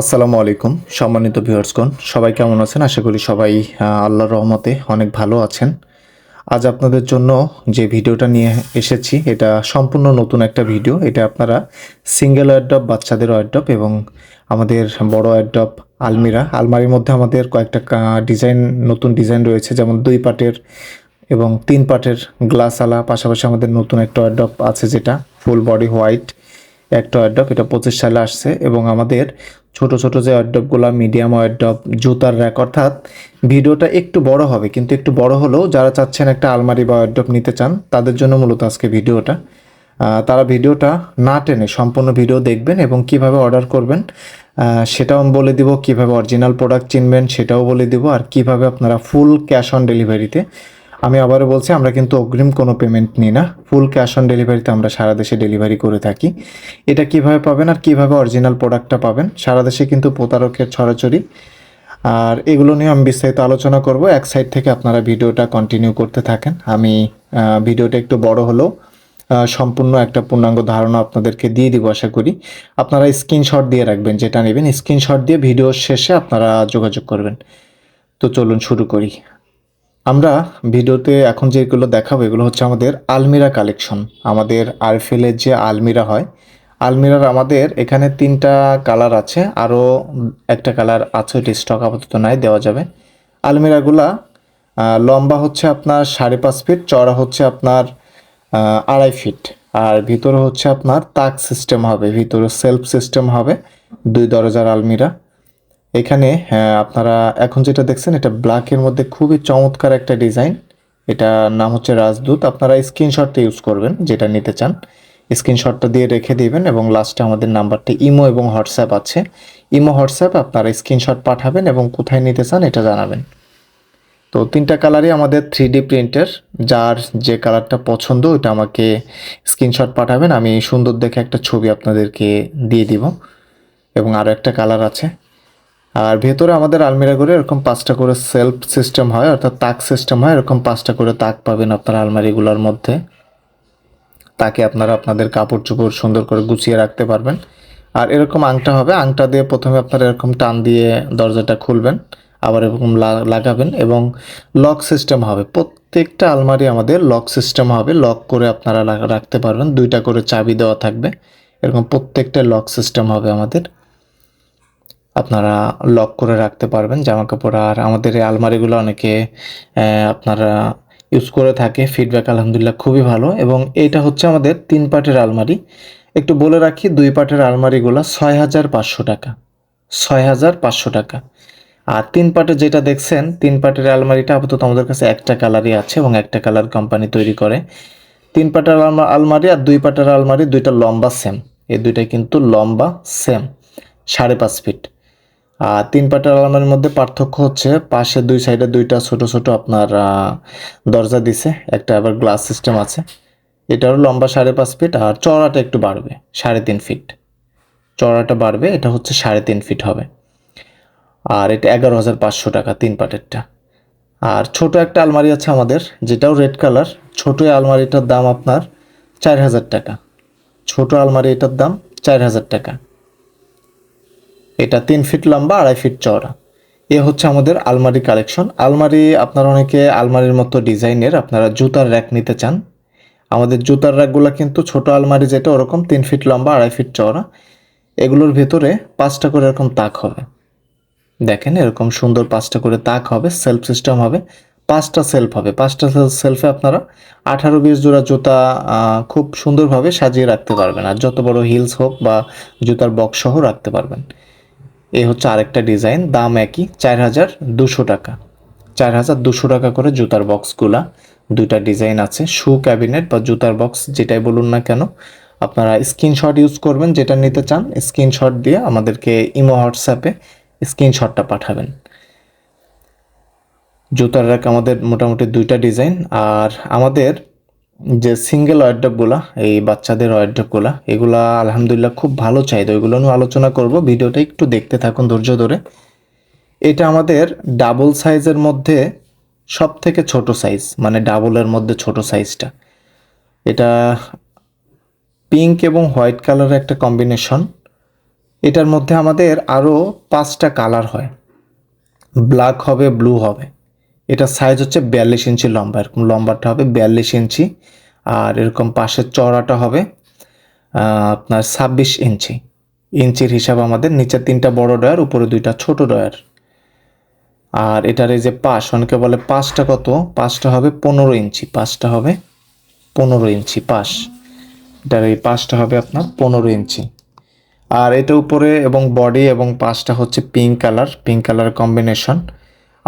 আসসালামু আলাইকুম, সম্মানিত ভিউয়ার্সগণ সবাই কেমন আছেন? আশা করি সবাই আল্লাহর রহমতে অনেক ভালো আছেন। আজ আপনাদের জন্য যে ভিডিওটা নিয়ে এসেছি, এটা সম্পূর্ণ নতুন একটা ভিডিও। এটা আপনারা সিঙ্গেল ওয়ারডপ বাচ্চাদের ওয়ারডপ এবং আমাদের বড় অ্যাডপ আলমিরা। আলমারির মধ্যে আমাদের কয়েকটা ডিজাইন নতুন ডিজাইন রয়েছে, যেমন দুই পাটের এবং তিন পাটের গ্লাস আলা পাশাপাশি আমাদের নতুন একটা ওয়ারডপ আছে যেটা ফুল বডি হোয়াইট একটা ওয়ারডপ এটা পঁচিশ সালে আসছে এবং আমাদের ছোট ছোট যে ওয়ারডপগুলো মিডিয়াম ওয়ারডপ জুতার র্যাক অর্থাৎ ভিডিওটা একটু বড় হবে। কিন্তু একটু বড় হলেও যারা চাচ্ছেন একটা আলমারি বা ওয়ারডপ নিতে চান, তাদের জন্য মূলত আজকে ভিডিওটা। তারা ভিডিওটা না টেনে সম্পূর্ণ ভিডিও দেখবেন এবং কীভাবে অর্ডার করবেন সেটাও আমি বলে দিব। কীভাবে অরিজিনাল প্রোডাক্ট চিনবেন, সেটাও বলে দিব। আর কীভাবে আপনারা ফুল ক্যাশ অন ডেলিভারিতে আমি আবারও বলছি, আমরা কিন্তু অগ্রিম কোনো পেমেন্ট নিই না। ফুল ক্যাশ অন ডেলিভারিতে আমরা সারা দেশে ডেলিভারি করে থাকি। এটা কীভাবে পাবেন আর কীভাবে অরিজিনাল প্রোডাক্টটা পাবেন, সারা দেশে কিন্তু প্রতারকের ছড়াছড়ি। আর এগুলো নিয়ে আমি বিস্তারিত আলোচনা করব। এক সাইড থেকে আপনারা ভিডিওটা কন্টিনিউ করতে থাকেন। আমি ভিডিওটা একটু বড় হলেও সম্পূর্ণ একটা পূর্ণাঙ্গ ধারণা আপনাদেরকে দিয়ে দিব আশা করি। আপনারা স্ক্রিনশট দিয়ে রাখবেন, যেটা নেবেন। স্ক্রিনশট দিয়ে ভিডিওর শেষে আপনারা যোগাযোগ করবেন। তো চলুন শুরু করি। আমরা ভিডিওতে এখন যেগুলো দেখাবো, এগুলো হচ্ছে আমাদের আলমিরা কালেকশন। আমাদের আরফেলের যে আলমিরা হয়, আলমিরার আমাদের এখানে তিনটা কালার আছে, আরও একটা কালার আছে, ওইটা স্টক আপাতত নাই, দেওয়া যাবে। আলমিরাগুলা লম্বা হচ্ছে আপনার সাড়ে পাঁচ ফিট চড়া হচ্ছে আপনার আড়াই ফিট। আর ভিতরে হচ্ছে আপনার তাক সিস্টেম হবে, ভিতরে সেলফ সিস্টেম হবে, দুই দরজার আলমিরা। এখানে হ্যাঁ, আপনারা এখন যেটা দেখছেন এটা ব্ল্যাকের মধ্যে খুবই চমৎকার একটা ডিজাইন এটা নাম হচ্ছে রাজদূত। আপনারা স্ক্রিনশটটা ইউজ করবেন যেটা নিতে চান। স্ক্রিনশটটা দিয়ে রেখে দিবেন এবং লাস্টে আমাদের নাম্বারটা ইমো এবং হোয়াটসঅ্যাপ আছে। ইমো হোয়াটসঅ্যাপ আপনারা স্ক্রিনশট পাঠাবেন এবং কোথায় নিতে চান এটা জানাবেন। তো তিনটা কালারই আমাদের থ্রি ডি প্রিন্টের যার যে কালারটা পছন্দ ওইটা আমাকে স্ক্রিনশট পাঠাবেন। আমি সুন্দর দেখে একটা ছবি আপনাদেরকে দিয়ে দিব। এবং আরও একটা কালার আছে। আর ভেতরে আমাদের আলমিরা করে এরকম পাঁচটা করে সেলফ সিস্টেম হয়, অর্থাৎ তাক সিস্টেম হয়, এরকম পাঁচটা করে তাক পাবেন আপনার আলমারিগুলোর মধ্যে। তাকে আপনারা আপনাদের কাপড় চোপড় সুন্দর করে গুছিয়ে রাখতে পারবেন। আর এরকম আংটা হবে, আংটা দিয়ে প্রথমে আপনারা এরকম টান দিয়ে দরজাটা খুলবেন, আবার এরকম লাগাবেন এবং লক সিস্টেম হবে। প্রত্যেকটা আলমারি আমাদের লক সিস্টেম হবে, লক করে আপনারা রাখতে পারবেন। দুইটা করে চাবি দেওয়া থাকবে। এরকম প্রত্যেকটা লক সিস্টেম হবে আমাদের। আপনারা লক করে রাখতে পারবেন। জামা কাপড় আর আমাদের এই আলমারিগুলো অনেকে আপনারা ইউজ করে থাকে। ফিডব্যাক আলহামদুলিল্লাহ খুবই ভালো এবং এটা হচ্ছে আমাদের তিন পাটের আলমারি। একটু বলে রাখি, দুই পাটের আলমারিগুলো ছয় হাজার পাঁচশো টাকা। ছয় হাজার পাঁচশো টাকা। আর তিন পাটের যেটা দেখছেন, তিন পাটের আলমারিটা আপাতত আমাদের কাছে একটা কালারই আছে এবং একটা কালার কোম্পানি তৈরি করে। তিন আলমা- আলমারি আর দুই পাটের আলমারি দুইটা লম্বা সেম এই দুইটা কিন্তু লম্বা সেম সাড়ে পাঁচ ফিট তিন পাটের আলমারির মধ্যে পার্থক্য হচ্ছে, পাশে দুই সাইডে দুইটা ছোট ছোট আপনার দরজা দিছে, একটা আবার গ্লাস সিস্টেম আছে। এটারও লম্বা সাড়ে পাঁচ ফিট আর চওড়াটা একটু বাড়বে, সাড়ে তিন ফিট। চওড়াটা বাড়বে, এটা হচ্ছে সাড়ে তিন ফিট হবে। আর এটা এগারো হাজার পাঁচশো টাকা তিন পাটেরটা। আর ছোট একটা আলমারি আছে আমাদের, যেটাও রেড কালার, ছোট আলমারিটার দাম আপনার চার হাজার টাকা। ছোট আলমারি এটার দাম চার হাজার টাকা। এটা তিন ফিট লম্বা, আড়াই ফিট চওড়া। এ হচ্ছে আমাদের আলমারি কালেকশন। আলমারি আপনারা অনেকে আলমারির মতো ডিজাইনের আপনারা জুতার র্যাক নিতে চান। আমাদের জুতার র্যাকগুলো কিন্তু ছোট আলমারি যেটা ওরকম তিন ফিট লম্বা, আড়াই ফিট চওড়া। এগুলোর ভেতরে পাঁচটা করে এরকম তাক হবে। দেখেন এরকম সুন্দর পাঁচটা করে তাক হবে, সেলফ সিস্টেম হবে। পাঁচটা সেলফ হবে। পাঁচটা সেলফে আপনারা আঠারো বিশ জোড়া জুতা খুব সুন্দরভাবে সাজিয়ে রাখতে পারবেন। আর যত বড় হিলস হোক বা জুতার বক্স সহ রাখতে পারবেন। এই হচ্ছে আরেকটা ডিজাইন, দাম একই, চার হাজার দুশো টাকা। চার হাজার দুশো টাকা করে জুতার বক্সগুলা, দুইটা ডিজাইন আছে, শু ক্যাবিনেট বা জুতার বক্স যেটাই বলুন না কেন। আপনারা স্ক্রিনশট ইউজ করবেন, যেটা নিতে চান, স্ক্রিনশট দিয়ে আমাদেরকে ইমো হোয়াটসঅ্যাপে স্ক্রিনশটটা পাঠাবেন। জুতার র্যাক আমাদের মোটামুটি দুইটা ডিজাইন, আর আমাদের যে সিঙ্গেল ওয়ারড্রপগুলা এই বাচ্চাদের ওয়ারড্রপগুলা এগুলা আলহামদুলিল্লাহ খুব ভালো চাহিদা। ওইগুলো নিয়ে আলোচনা করব, ভিডিওটা একটু দেখতে থাকুন ধৈর্য ধরে। এটা আমাদের ডাবল সাইজের মধ্যে সব থেকে ছোট সাইজ মানে ডাবলের মধ্যে ছোট সাইজটা এটা পিঙ্ক এবং হোয়াইট কালারের একটা কম্বিনেশন এটার মধ্যে আমাদের আরও পাঁচটা কালার হয়। ব্ল্যাক হবে ব্লু হবে। এটা সাইজ হচ্ছে বিয়াল্লিশ ইঞ্চি লম্বা। এরকম লম্বাটা হবে বিয়াল্লিশ ইঞ্চি। আর এরকম পাশের চড়াটা হবে আপনার ছাব্বিশ ইঞ্চি। ইঞ্চির হিসাব আমাদের নিচে তিনটা বড় ডয়ার উপরে দুইটা ছোট ডয়ার আর এটার এই যে পাশ, অনেকে বলে পাঁচটা কত? পাঁচটা হবে পনেরো ইঞ্চি পাঁচটা হবে পনেরো ইঞ্চি পাশ। এটার এই পাশটা হবে আপনার পনেরো ইঞ্চি। আর এটা উপরে এবং বডি এবং পাশটা হচ্ছে pink colour pink colour combination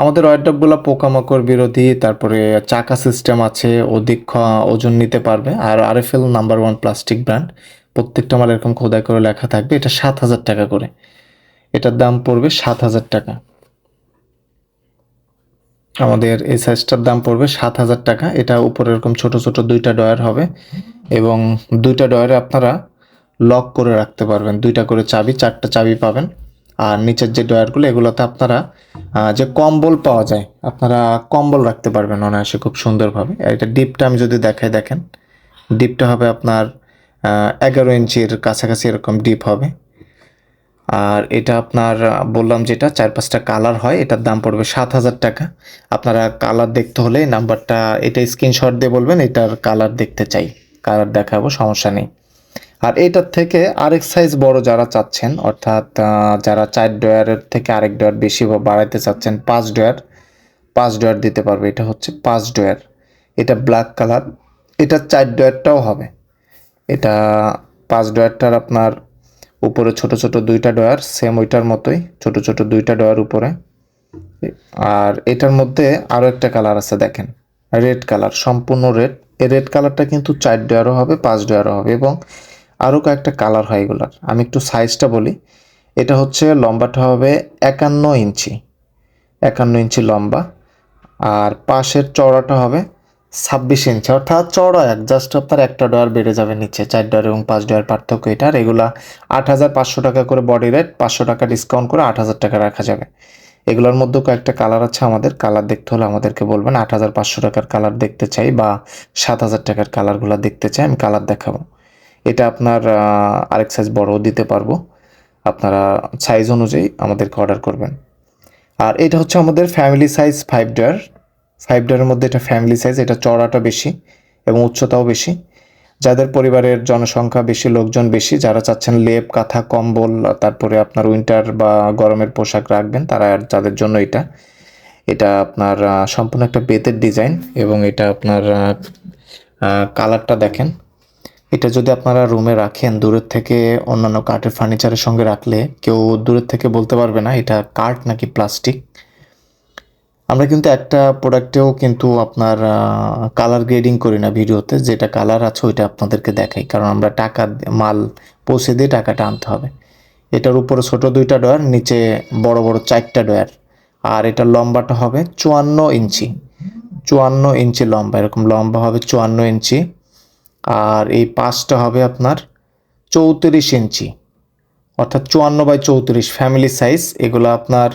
আমাদের ওয়ারডাবগুলো পোকামাকড় বিরোধী, তারপরে চাকা সিস্টেম আছে, অধিক ওজন নিতে পারবে, আর RFL number one plastic brand প্রত্যেকটা মাল এরকম খোদাই করে লেখা থাকবে, এটা সাত হাজার টাকা করে। এটার দাম পড়বে সাত হাজার টাকা। আমাদের এই সাইজটার দাম পড়বে সাত হাজার টাকা, এটা উপরে এরকম ছোট ছোট দুইটা ডয়ার হবে, এবং দুইটা ডয়ারে আপনারা লক করে রাখতে পারবেন। দুইটা করে চাবি, চারটা চাবি পাবেন। আর নিচের যে ডয়ারগুলো এগুলোতে আপনারা যে কম্বল পাওয়া যায়, আপনারা কম্বল রাখতে পারবেন অনায়াসে খুব সুন্দরভাবে। এটা ডিপটা আমি যদি দেখাই, দেখেন, ডিপটা হবে আপনার এগারো ইঞ্চির কাছাকাছি এরকম ডিপ হবে। আর এটা আপনার, বললাম যেটা, চার পাঁচটা কালার হয়, এটার দাম পড়বে সাত হাজার টাকা। আপনারা কালার দেখতে হলে নাম্বারটা, এটা স্ক্রিনশট দিয়ে বলবেন, এটার কালার দেখতে চাই। কালার দেখাবো, সমস্যা নেই। আর এটার থেকে আরেক সাইজ বড় যারা চাচ্ছেন, অর্থাৎ যারা চার ডয়ারের থেকে আরেক ডয়ার বেশি বাড়াইতে চাচ্ছেন, পাঁচ ডয়ার পাঁচ ডয়ার দিতে পারবে। এটা হচ্ছে পাঁচ ডয়ার। এটা ব্ল্যাক কালার এটা চার ডয়ারটাও হবে। এটা পাঁচ ডয়ারটার আপনার উপরে ছোট ছোট দুইটা ডয়ার সেম ওইটার মতোই, ছোট ছোট দুইটা ডয়ার উপরে। আর এটার মধ্যে আরও একটা কালার আছে, দেখেন। রেড কালার সম্পূর্ণ রেড এই রেড কালারটা কিন্তু চার ডয়ারও হবে, পাঁচ ডয়ারও হবে এবং আরও কয়েকটা কালার হয় এগুলার। আমি একটু সাইজটা বলি। এটা হচ্ছে লম্বাটা হবে একান্ন ইঞ্চি। একান্ন ইঞ্চি লম্বা। আর পাশের চওড়াটা হবে ছাব্বিশ ইঞ্চি। অর্থাৎ চওড়া এক জাস্ট আপনার একটা ডয়ার বেড়ে যাবে নিচে। চার ডয়ার এবং পাঁচ ডয়ার পার্থক্য এটা। আর এগুলা আট হাজার পাঁচশো টাকা করে বডি রেট পাঁচশো টাকা ডিসকাউন্ট করে আট হাজার টাকা রাখা যাবে। এগুলোর মধ্যেও কয়েকটা কালার আছে আমাদের। কালার দেখতে হলে আমাদেরকে বলবেন। আট হাজার পাঁচশো টাকার কালার দেখতে চাই বা সাত হাজার টাকার কালারগুলো দেখতে চাই। আমি কালার দেখাবো। এটা আপনার আরেক সাইজ বড়ও দিতে পারব। আপনারা সাইজ অনুযায়ী আমাদেরকে অর্ডার করবেন। আর এটা হচ্ছে আমাদের family size five drawer five ডয়ারের মধ্যে এটা ফ্যামিলি সাইজ এটা চড়াটা বেশি এবং উচ্চতাও বেশি। যাদের পরিবারের জনসংখ্যা বেশি, লোকজন বেশি, যারা চাচ্ছেন লেপ, কাঁথা, কম্বল, তারপরে আপনার উইন্টার বা গরমের পোশাক রাখবেন, তারা যাদের জন্য এটা এটা আপনার সম্পূর্ণ একটা বেতের ডিজাইন এবং এটা আপনার কালারটা দেখেন। এটা যদি আপনারা রুমে রাখেন, দূরের থেকে অন্যান্য কাঠের ফার্নিচারের সঙ্গে রাখলে কেউ দূরের থেকে বলতে পারবে না, এটা কাঠ নাকি প্লাস্টিক আমরা কিন্তু একটা প্রোডাক্টেও কিন্তু আপনার কালার গ্রেডিং করি না ভিডিওতে, যেটা কালার আছে ওইটা আপনাদেরকে দেখাই, কারণ আমরা টাকা মাল পৌঁছে দিয়ে টাকাটা আনতে হবে। এটার উপরে ছোট দুইটা ডয়ার নিচে বড় বড় চারটা ডয়ার আর এটা লম্বাটা হবে চুয়ান্ন ইঞ্চি। চুয়ান্ন ইঞ্চি লম্বা, এরকম লম্বা হবে চুয়ান্ন ইঞ্চি। আর এই পাঁচটা হবে আপনার চৌত্রিশ ইঞ্চি, অর্থাৎ চুয়ান্ন বাই চৌত্রিশ ফ্যামিলি সাইজ এগুলো আপনার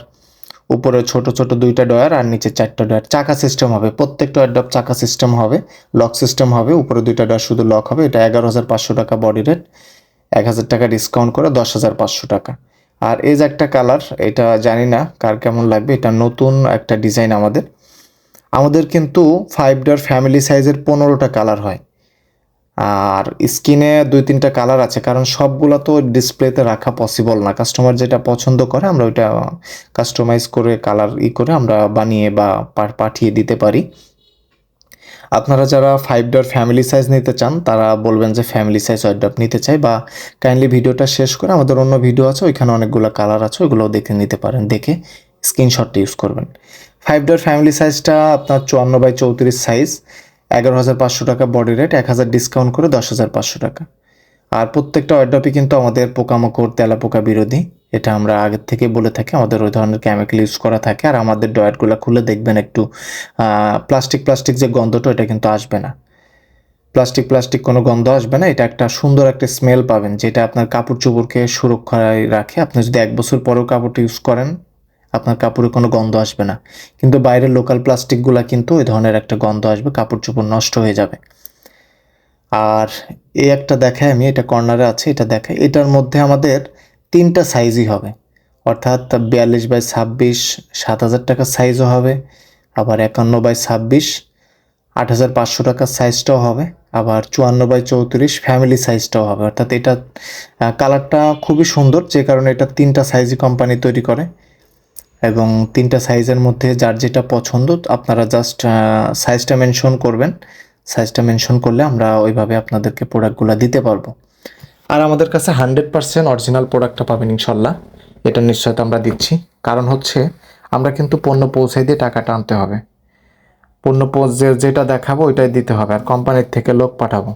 উপরে ছোট ছোট দুইটা ডয়ার আর নিচে চারটা ডয়ার। চাকা সিস্টেম হবে, প্রত্যেকটা অ্যাডপ চাকা সিস্টেম হবে লক সিস্টেম হবে, উপরে দুইটা ডয়ার শুধু লক হবে, এটা এগারো হাজার পাঁচশো টাকা বডি রেট এক হাজার টাকা ডিসকাউন্ট করে দশ হাজার পাঁচশো টাকা। আর এই যে একটা কালার এটা জানি না কার কেমন লাগবে, এটা নতুন একটা ডিজাইন আমাদের। আমাদের কিন্তু ফাইভ ডয়ার ফ্যামিলি সাইজের পনেরোটা কালার হয়। আর স্কিনে দুই তিনটা কালার আছে, কারণ সবগুলো তো ডিসপ্লেতে রাখা পসিবল না। কাস্টমার যেটা পছন্দ করে, আমরা ওইটা কাস্টমাইজ করে কালার ই করে আমরা বানিয়ে বা পাঠিয়ে দিতে পারি। আপনারা যারা ফাইভ ডর ফ্যামিলি সাইজ নিতে চান, তারা বলবেন যে ফ্যামিলি সাইজ ওয়াইড নিতে চাই বা কাইন্ডলি ভিডিওটা শেষ করে আমাদের অন্য ভিডিও আছে, ওইখানে অনেকগুলো কালার আছে, ওইগুলোও দেখে নিতে পারেন। দেখে স্ক্রিনশটটা ইউজ করবেন। ফাইভ ডর ফ্যামিলি সাইজটা আপনার চুয়ান্ন বাই চৌত্রিশ সাইজ এগারো হাজার পাঁচশো টাকা বডি রেট এক হাজার ডিসকাউন্ট করে দশ হাজার পাঁচশো টাকা। আর প্রত্যেকটা ওয়ার্ডপই কিন্তু আমাদের পোকামাকড়, তেলাপোকা বিরোধী। এটা আমরা আগের থেকে বলে থাকি, আমাদের ওই ধরনের কেমিক্যাল ইউজ করা থাকে। আর আমাদের ডয়েটগুলো খুলে দেখবেন একটু প্লাস্টিক প্লাস্টিক যে গন্ধটা এটা কিন্তু আসবে না। প্লাস্টিক প্লাস্টিক কোনো গন্ধ আসবে না। এটা একটা সুন্দর একটা স্মেল পাবেন, যেটা আপনার কাপড় চোপড়কে সুরক্ষায় রাখে। আপনি যদি এক বছর পরেও কাপড়টা ইউজ করেন আপনার কাপড়ে কোনো গন্ধ আসবে না। কিন্তু বাইরের লোকাল প্লাস্টিকগুলো কিন্তু ওই ধরনের একটা গন্ধ আসবে, কাপড় চোপড় নষ্ট হয়ে যাবে। আর এই একটা দেখায় আমি, এটা কর্নারে আছে, এটা দেখাই। এটার মধ্যে আমাদের তিনটা সাইজই হবে। অর্থাৎ বিয়াল্লিশ বাই ছাব্বিশ, সাত হাজার টাকার সাইজও হবে। আবার একান্ন বাই ছাব্বিশ, আট হাজার পাঁচশো টাকার সাইজটাও হবে। আবার চুয়ান্ন বাই চৌত্রিশ ফ্যামিলি সাইজটাও হবে। অর্থাৎ এটা কালারটা খুবই সুন্দর, যে কারণে এটা তিনটা সাইজই কোম্পানি তৈরি করে। এবং তিনটা সাইজের মধ্যে যার যেটা পছন্দ, আপনারা জাস্ট সাইজটা মেনশন করবেন। সাইজটা মেনশন করলে আমরা ওইভাবে আপনাদেরকে প্রোডাক্টগুলো দিতে পারব। আর আমাদের কাছে হান্ড্রেড পার্সেন্ট অরিজিনাল প্রোডাক্টটা পাবেন ইনশাল্লাহ। এটা নিশ্চয়তা আমরা দিচ্ছি। কারণ হচ্ছে আমরা কিন্তু পণ্য পৌঁছাই দিয়ে টাকাটা আনতে হবে। পণ্য পৌঁছ- যেটা দেখাবো ওইটাই দিতে হবে। আর কোম্পানির থেকে লোক পাঠাবো।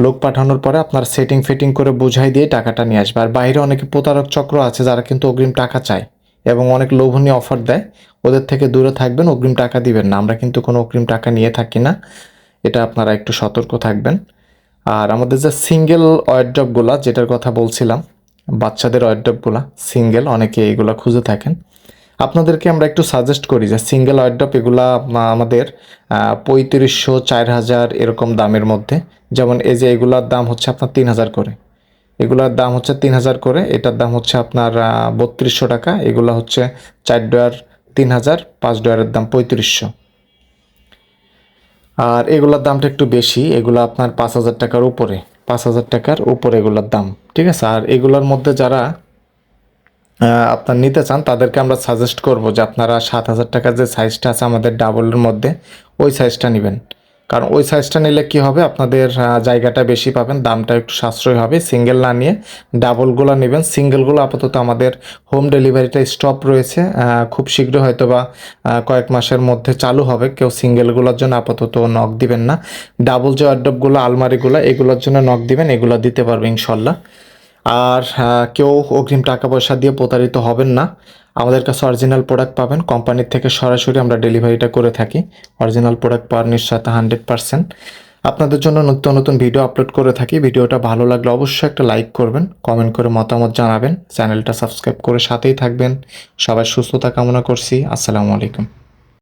লোক পাঠানোর পরে আপনার সেটিং ফিটিং করে বুঝাই দিয়ে টাকাটা নিয়ে আসবে। আর বাইরে অনেকে প্রতারক চক্র আছে যারা কিন্তু অগ্রিম টাকা চায়। এবং অনেক লোভনীয় অফার দেয়। ওদের থেকে দূরে থাকবেন, অগ্রিম টাকা দিবেন না। আমরা কিন্তু কোনো অগ্রিম টাকা নিয়ে থাকি না। এটা আপনারা একটু সতর্ক থাকবেন। আর আমাদের যে সিঙ্গেল ওয়ারড্রপগুলা যেটার কথা বলছিলাম, বাচ্চাদের ওয়ারড্রপগুলা সিঙ্গেল অনেকে এগুলো খুঁজে থাকেন। আপনাদেরকে আমরা একটু সাজেস্ট করি যে সিঙ্গেল ওয়ারড্রপ এগুলা আমাদের পঁয়ত্রিশশো, চার হাজার এরকম দামের মধ্যে। যেমন এই যে এগুলার দাম হচ্ছে আপনার তিন হাজার করে। এগুলার দাম হচ্ছে তিন হাজার করে। এটার দাম হচ্ছে আপনার বত্রিশশো টাকা। এগুলো হচ্ছে চার ডয়ার তিন হাজার পাঁচ ডয়ারের দাম পঁয়ত্রিশশো। আর এগুলোর দামটা একটু বেশি। এগুলো আপনার পাঁচ হাজার টাকার উপরে। পাঁচ হাজার টাকার উপরে এগুলোর দাম। ঠিক আছে? আর এগুলোর মধ্যে যারা আপনার নিতে চান, তাদেরকে আমরা সাজেস্ট করব যে আপনারা সাত হাজার টাকার যে সাইজটা আছে আমাদের ডাবলের মধ্যে, ওই সাইজটা নেবেন। কারণ ওই সাইজটা নিলে কি হবে? আপনাদের জায়গাটা বেশি পাবেন, দামটা একটু সাশ্রয় হবে। সিঙ্গেল না নিয়ে ডাবলগুলো নেবেন। সিঙ্গেলগুলো আপাতত আমাদের হোম ডেলিভারিটা স্টপ রয়েছে। খুব শীঘ্র হয়তো বা কয়েক মাসের মধ্যে চালু হবে। কেউ সিঙ্গেলগুলোর জন্য আপাতত নখ দিবেন না। ডাবল যে অর্ডবগুলো আলমারিগুলো, এগুলোর জন্য নখ দিবেন। এগুলো দিতে পারবে ইনশাল্লাহ। আর কেউ অগ্রিম টাকা পয়সা দিয়ে প্রতারিত হবেন না। আমাদের কাছে অরিজিনাল প্রোডাক্ট পাবেন। কোম্পানির থেকে সরাসরি আমরা ডেলিভারিটা করে থাকি। অরিজিনাল প্রোডাক্ট পাওয়ার নিশ্চয়তা হান্ড্রেড পার্সেন্ট আপনাদের জন্য নতুন নতুন ভিডিও আপলোড করে থাকি। ভিডিওটা ভালো লাগলে অবশ্যই একটা লাইক করবেন কমেন্ট করে মতামত জানাবেন। চ্যানেলটা সাবস্ক্রাইব করে সাথেই থাকবেন। সবাই সুস্থতা কামনা করছি। আসসালামু আলাইকুম।